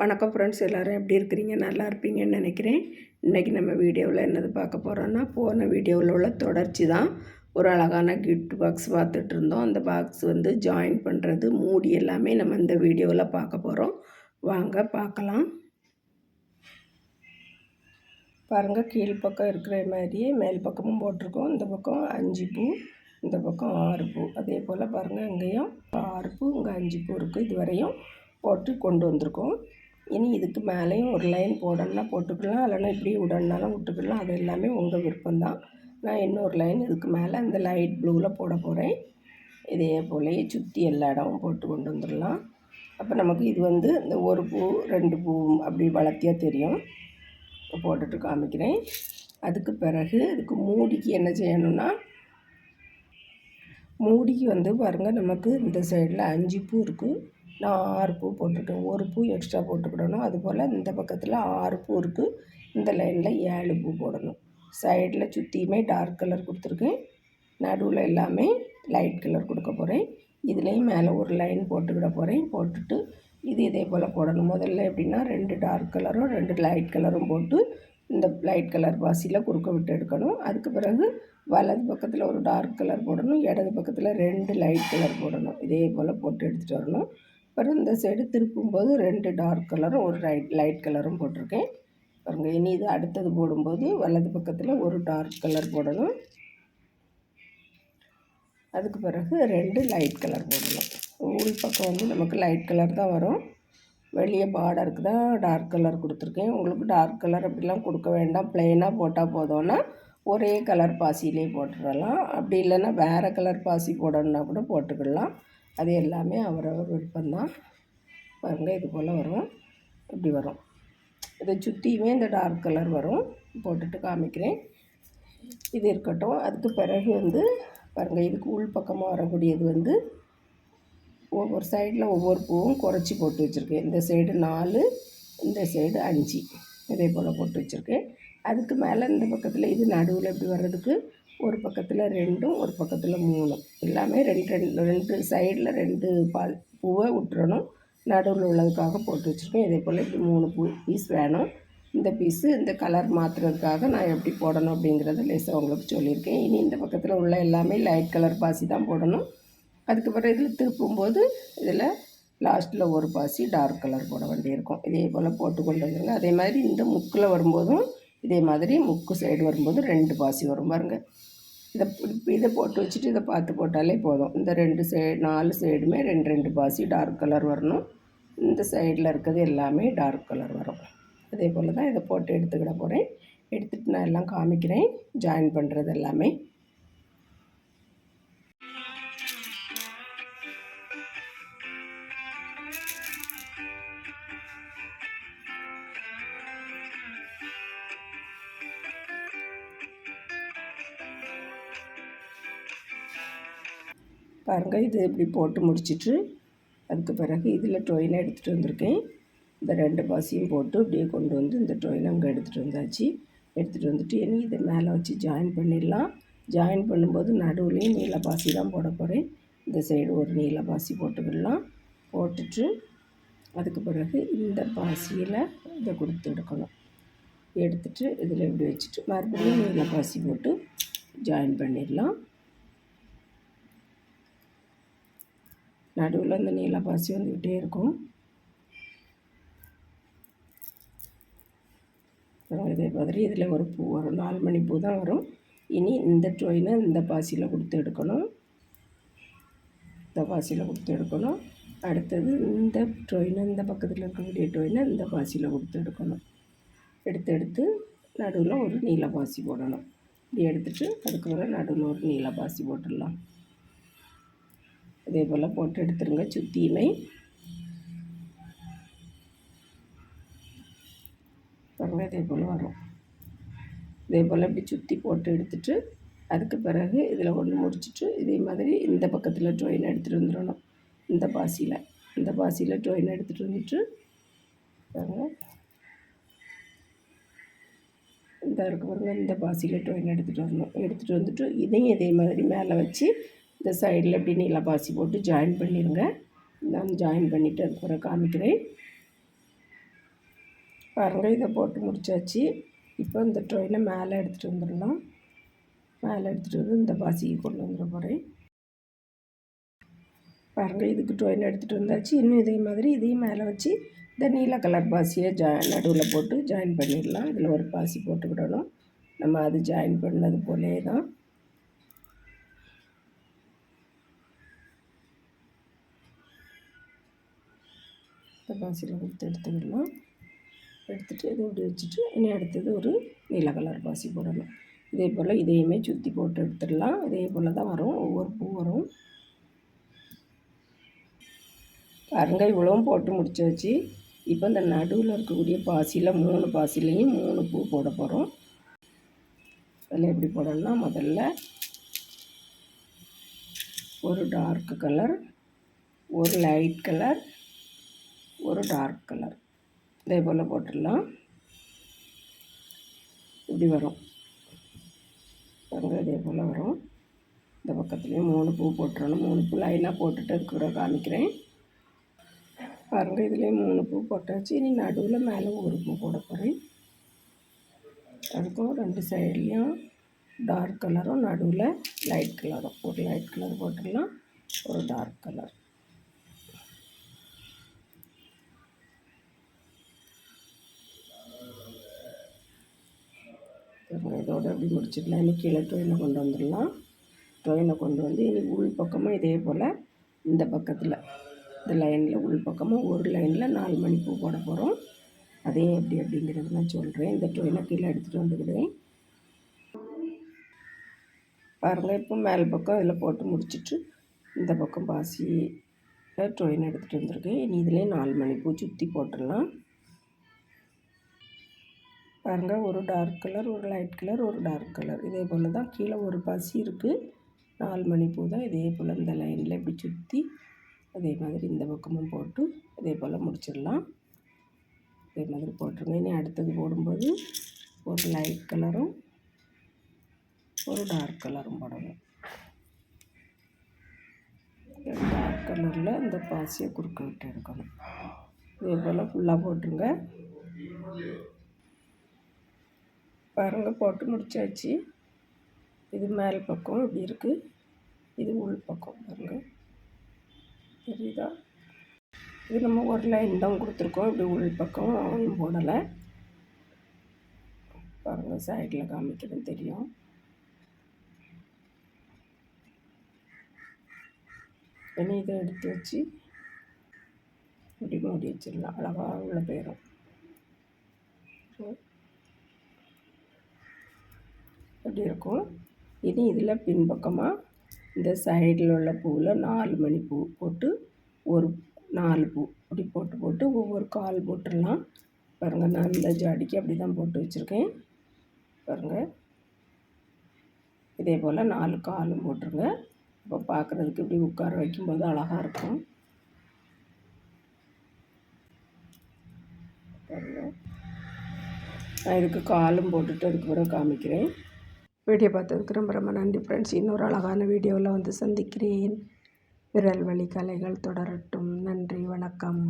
வணக்கம் ஃப்ரெண்ட்ஸ் எல்லோரும் எப்படி இருக்கிறீங்க? நல்லா இருப்பீங்கன்னு நினைக்கிறேன். இன்றைக்கி நம்ம வீடியோவில் என்னது பார்க்க போகிறோன்னா போன வீடியோவில் உள்ள தொடர்ச்சி தான். ஒரு அழகான கிஃப்ட் பாக்ஸ் பார்த்துட்டு இருந்தோம். அந்த பாக்ஸ் வந்து ஜாயின் பண்ணுறது மூடி எல்லாமே நம்ம இந்த வீடியோவில் பார்க்க போகிறோம் வாங்க பார்க்கலாம். பாருங்கள் கீழ்ப்பக்கம் இருக்கிற மாதிரியே மேல் பக்கமும் போட்டிருக்கோம். இந்த பக்கம் அஞ்சு பூ இந்த பக்கம் ஆறு பூ. அதே போல் பாருங்கள் இங்கேயும் ஆறு பூ இங்கே அஞ்சு பூ இருக்குது இது வரையும் போட்டு கொண்டு வந்திருக்கோம். இனி இதுக்கு மேலேயும் ஒரு லைன் போடணும்னா போட்டுக்கலாம். இல்லைனா இப்படி விடணுனாலும் விட்டுக்கலாம். அது எல்லாமே உங்கள் விருப்பம்தான். நான் இன்னொரு லைன் இதுக்கு மேலே அந்த லைட் ப்ளூவில் போட போகிறேன் இதே போலயே சுற்றி எல்லா இடமும் போட்டு கொண்டு வந்துடலாம். அப்போ நமக்கு இது வந்து இந்த ஒரு பூ ரெண்டு பூ அப்படி வளர்த்தியாக தெரியும். போட்டுட்டு காமிக்கிறேன். அதுக்கு பிறகு இதுக்கு மூடிக்கு என்ன செய்யணும்னா மூடிக்கு வந்து பாருங்கள் நமக்கு இந்த சைடில் அஞ்சு பூ இருக்குது நான் ஆறு பூ போட்டிருக்கேன். ஒரு பூ எக்ஸ்ட்ரா போட்டுக்கிடணும். அதுபோல் இந்த பக்கத்தில் ஆறு பூ இருக்குது இந்த லைனில் ஏழு பூ போடணும். சைடில் சுற்றியுமே டார்க் கலர் கொடுத்துருக்கேன். நடுவில் எல்லாமே லைட் கலர் கொடுக்க போகிறேன் இதுலேயும் மேலே ஒரு லைன் போட்டுக்கிட போகிறேன் போட்டுட்டு இது இதே போல் போடணும். முதல்ல எப்படின்னா ரெண்டு டார்க் கலரும் ரெண்டு லைட் கலரும் போட்டு இந்த லைட் கலர் பாசியில் குறுக்க விட்டு எடுக்கணும். அதுக்கு பிறகு வலது பக்கத்தில் ஒரு டார்க் கலர் போடணும். இடது பக்கத்தில் ரெண்டு லைட் கலர் போடணும். இதே போல் போட்டு எடுத்துகிட்டு வரணும். அப்புறம் இந்த சைடு திருப்பும்போது ரெண்டு டார்க் கலரும் ஒரு லைட் லைட் கலரும் போட்டிருக்கேன். பாருங்கள் இனி இது அடுத்தது போடும்போது வலது பக்கத்தில் ஒரு டார்க் கலர் போடணும். அதுக்கு பிறகு ரெண்டு லைட் கலர் போடணும். உள் பக்கம் வந்து நமக்கு லைட் கலர் தான் வரும். வெளியே பார்டருக்கு தான் டார்க் கலர் கொடுத்துருக்கேன். உங்களுக்கு டார்க் கலர் அப்படிலாம் கொடுக்க வேண்டாம். ப்ளைனாக போட்டால் போதும்னா ஒரே கலர் பாசிலே போட்டுடலாம். அப்படி இல்லைன்னா வேறு கலர் பாசி போடணுன்னா கூட போட்டுக்கிடலாம் அது எல்லாமே அவரவர் விருப்பம்தான். பாருங்கள் இது போல் வரும். இப்படி வரும். இதை சுற்றியுமே இந்த டார்க் கலர் வரும். போட்டுட்டு காமிக்கிறேன். இது இருக்கட்டும். அதுக்கு பிறகு வந்து பாருங்கள் இதுக்கு உள் பக்கமாக வரக்கூடியது வந்து ஒவ்வொரு சைடில் ஒவ்வொரு பூவும் குறைச்சி போட்டு வச்சுருக்கேன். இந்த சைடு நாலு இந்த சைடு அஞ்சு. இதே போல் போட்டு வச்சுருக்கேன். அதுக்கு மேலே இந்த பக்கத்தில் இது நடுவில் இப்படி வர்றதுக்கு ஒரு பக்கத்தில் ரெண்டும் ஒரு பக்கத்தில் மூணும். எல்லாமே ரெண்டு ரெண்டு ரெண்டு சைடில் ரெண்டு பால் பூவை விட்டுறணும் நடுவில் உள்ளதுக்காக போட்டு வச்சுருக்கோம் இதே போல் இப்படி மூணு பூ பீஸ் வேணும். இந்த பீஸு இந்த கலர் மாற்றுறதுக்காக நான் எப்படி போடணும் அப்படிங்கிறத லேசாக உங்களுக்கு சொல்லியிருக்கேன். இனி இந்த பக்கத்தில் உள்ள எல்லாமே லைட் கலர் பாசி தான் போடணும். அதுக்கப்புறம் இதில் திருப்பும்போது இதில் லாஸ்ட்டில் ஒரு பாசி டார்க் கலர் போட வேண்டியிருக்கும். இதே போல் போட்டு கொண்டு வந்துருங்க. அதே மாதிரி இந்த முக்கில் வரும்போதும் இதே மாதிரி முக்கு சைடு வரும்போது ரெண்டு பாசி வரும் பாருங்கள் இதை இதை போட்டு வச்சுட்டு இதை பார்த்து போட்டாலே போதும். இந்த ரெண்டு சைடு நாலு சைடுமே ரெண்டு ரெண்டு பாசி டார்க் கலர் வரணும். இந்த சைடில் இருக்கிறது எல்லாமே டார்க் கலர் வரும். அதே போல் தான் இதை போட்டு எடுத்துக்கிட போகிறேன் எடுத்துகிட்டு நான் எல்லாம் காமிக்கிறேன். ஜாயின் பண்ணுறது எல்லாமே. பாருங்கள் இது இப்படி போட்டு முடிச்சிட்டு அதுக்கு பிறகு இதில் டொயினை எடுத்துகிட்டு வந்திருக்கேன். இந்த ரெண்டு பாசியும் போட்டு இப்படியே கொண்டு வந்து இந்த டொயினை அங்கே எடுத்துகிட்டு வந்தாச்சு. எடுத்துகிட்டு வந்துட்டு இனி இதை மேலே வச்சு ஜாயின் பண்ணிடலாம். ஜாயின் பண்ணும்போது நடுவுலேயும் நீல பாசி தான் போட போகிறேன் இந்த சைடு ஒரு நீல பாசி போட்டுக்கிடலாம் போட்டுட்டு அதுக்கு பிறகு இந்த பாசியில் இதை கொடுத்து எடுக்கணும். எடுத்துட்டு இதில் இப்படி வச்சுட்டு மறுபடியும் நீல பாசி போட்டு ஜாயின் பண்ணிடலாம். நடுவில் இந்த நீல பாசி வந்துக்கிட்டே இருக்கும். இதே மாதிரி இதில் ஒரு பூ வரும் நாலு மணி பூ தான் வரும். இனி இந்த ட்ரோயினை இந்த பாசியில் கொடுத்து எடுக்கணும். இந்த பாசியில் கொடுத்து எடுக்கணும். அடுத்தது இந்த ட்ரோயினை இந்த பக்கத்தில் இருக்கக்கூடிய ட்ரோயினை இந்த பாசியில் கொடுத்து எடுக்கணும். எடுத்து எடுத்து நடுவில் ஒரு நீல பாசி போடணும். இப்படி எடுத்துகிட்டு அதுக்கப்புறம் நடுவில் ஒரு நீல பாசி போட்டுடலாம். இதே போல் போட்டு எடுத்துருங்க சுற்றியுமே பாருங்கள் இதே போல் வரும். இதே போல் இப்படி சுற்றி போட்டு எடுத்துட்டு அதுக்கு பிறகு இதில் ஒன்று முடிச்சுட்டு இதே மாதிரி இந்த பக்கத்தில் ட்ரோயின் எடுத்துகிட்டு வந்துடணும். இந்த பாசியில். இந்த பாசியில் ட்ரோயின் எடுத்துகிட்டு வந்துட்டு பாருங்கள் இந்த இருக்க பாருங்கள் இந்த பாசியில் ட்ரோயின் எடுத்துகிட்டு வரணும். எடுத்துகிட்டு வந்துட்டு இதையும் இதே மாதிரி மேலே வச்சு இந்த சைடில் இப்படி நீல பாசி போட்டு ஜாயின் பண்ணிடுங்க நான் ஜாயின் பண்ணிவிட்டு அதுக்கப்புறம் காமிக்கிறேன். பாருங்கள் இதை போட்டு முடிச்சாச்சு. இப்போ இந்த ட்ரெயினை மேலே எடுத்துகிட்டு வந்துடலாம். மேலே எடுத்துகிட்டு வந்து இந்த பாசிக்கு கொண்டு வந்துட போகிறேன் பாருங்கள் இதுக்கு ட்ரெயின் எடுத்துகிட்டு வந்தாச்சு. இன்னும் இதே மாதிரி இதையும் மேலே வச்சு இந்த நீல கலர் பாசியை ஜா நடுவில் போட்டு ஜாயின் பண்ணிடலாம். இதில் ஒரு பாசி போட்டுக்கிடணும். நம்ம அது ஜாயின் பண்ணது போலே தான். பாசியில் கொடுத்து எடுத்துக்கிடலாம். எடுத்துகிட்டு இதை இப்படி வச்சுட்டு இனி அடுத்தது ஒரு நீல கலர் பாசி போடணும். இதே போல் இதையுமே சுற்றி போட்டு எடுத்துடலாம். இதே போல் தான் வரும். ஒவ்வொரு பூ வரும். பாருங்க இவ்வளவும் போட்டு முடிச்சாச்சு. இப்போ இந்த நடுவில் இருக்கக்கூடிய பாசியில் மூணு பாசிலையும் மூணு பூ போட போகிறோம் அதில் எப்படி போடணும்னா முதல்ல ஒரு டார்க் கலர் ஒரு லைட் கலர் ஒரு டார்க் கலர் இதே போல் போட்டுடலாம். இப்படி வரும். பாருங்கள் இதே போல் வரும். இந்த பக்கத்துலேயும் மூணு பூ போட்டுறணும். மூணு பூ லைனாக போட்டுட்டு அதுக்கு காமிக்கிறேன். பாருங்கள் இதுலேயும் மூணு பூ போட்டாச்சு. இனி நடுவில் மேலே ஒரு பூ போட போகிறேன் அதுக்கும் ரெண்டு சைட்லேயும் டார்க் கலரும் நடுவில் லைட் கலரும் ஒரு லைட் கலர் போட்டுடலாம். ஒரு டார்க் கலர் இதோடு அப்படி முடிச்சிடலாம் இனி கீழே ட்ரெயினை கொண்டு வந்துடலாம். ட்ரெயினை கொண்டு வந்து இனி உள் பக்கமாக இதே போல் இந்த பக்கத்தில் இந்த லைனில் உள் பக்கமாக ஒரு லைனில் நாலு மணி பூ போட போகிறோம் அதே எப்படி அப்படிங்கிறது நான் சொல்கிறேன் இந்த ட்ரெயினை கீழே எடுத்துகிட்டு வந்துக்கிடுவேன் பாருங்கள் இப்போ மேல் பக்கம் இதில் போட்டு முடிச்சுட்டு இந்த பக்கம் பாசி ட்ரெயின் எடுத்துகிட்டு வந்திருக்கேன். இனி இதிலே நாலு மணி பூ சுற்றி போட்டுடலாம். பாருங்கள் ஒரு டார்க் கலர் ஒரு லைட் கலர் ஒரு டார்க் கலர் இதே போல் தான் கீழே ஒரு பசி இருக்குது நாலு மணி பூ தான் இதே போல் இந்த லைனில் இப்படி சுற்றி அதே மாதிரி இந்த பக்கமும் போட்டு இதே போல் முடிச்சிடலாம். இதே மாதிரி போட்டுருங்க. இனி அடுத்தது போடும்போது ஒரு லைட் கலரும் ஒரு டார்க் கலரும் போடணும். டார்க் கலரில் இந்த பாசியை குறுக்க விட்டு எடுக்கணும். இதே போல் ஃபுல்லாக போட்டுருங்க. பாருங்கள் போட்டு முடிச்சாச்சு. இது மேல் பக்கம் இப்படி இருக்குது இது உள் பக்கம் பாருங்கள் தெரியுதா? இது நம்ம ஒரு லைன் தான் கொடுத்துருக்கோம். இப்படி உள் பக்கம் ஒன்றும் போடலை. பாருங்கள் சைடில் காமிக்கிறது தெரியும். இனி இதை எடுத்து வச்சு இப்படி மூடி வச்சிடலாம். அழகாக உள்ள போயிடும் அப்படி இருக்கும். இனி இதில் பின்பக்கமாக இந்த சைடில் உள்ள பூவில் நாலு மணி பூ போட்டு ஒரு நாலு பூ அப்படி போட்டு போட்டு ஒவ்வொரு கால் போட்டுடலாம். பாருங்கள் நான் இந்த ஜாடிக்கு அப்படி தான் போட்டு வச்சுருக்கேன். பாருங்கள் இதே போல் நாலு காலும் போட்டுருங்க. இப்போ பார்க்குறதுக்கு இப்படி உட்கார வைக்கும்போது அழகாக இருக்கும். பாருங்கள் நான் இதுக்கு காலும் போட்டுட்டு அதுக்கு பிறகு காமிக்கிறேன். வீடியோ பார்த்ததுக்கு ரொம்ப ரொம்ப நன்றி ஃப்ரெண்ட்ஸ் இன்னொரு அழகான வீடியோவில் வந்து சந்திக்கிறேன். விரல் வழி கலைகள் தொடரட்டும். நன்றி வணக்கம்.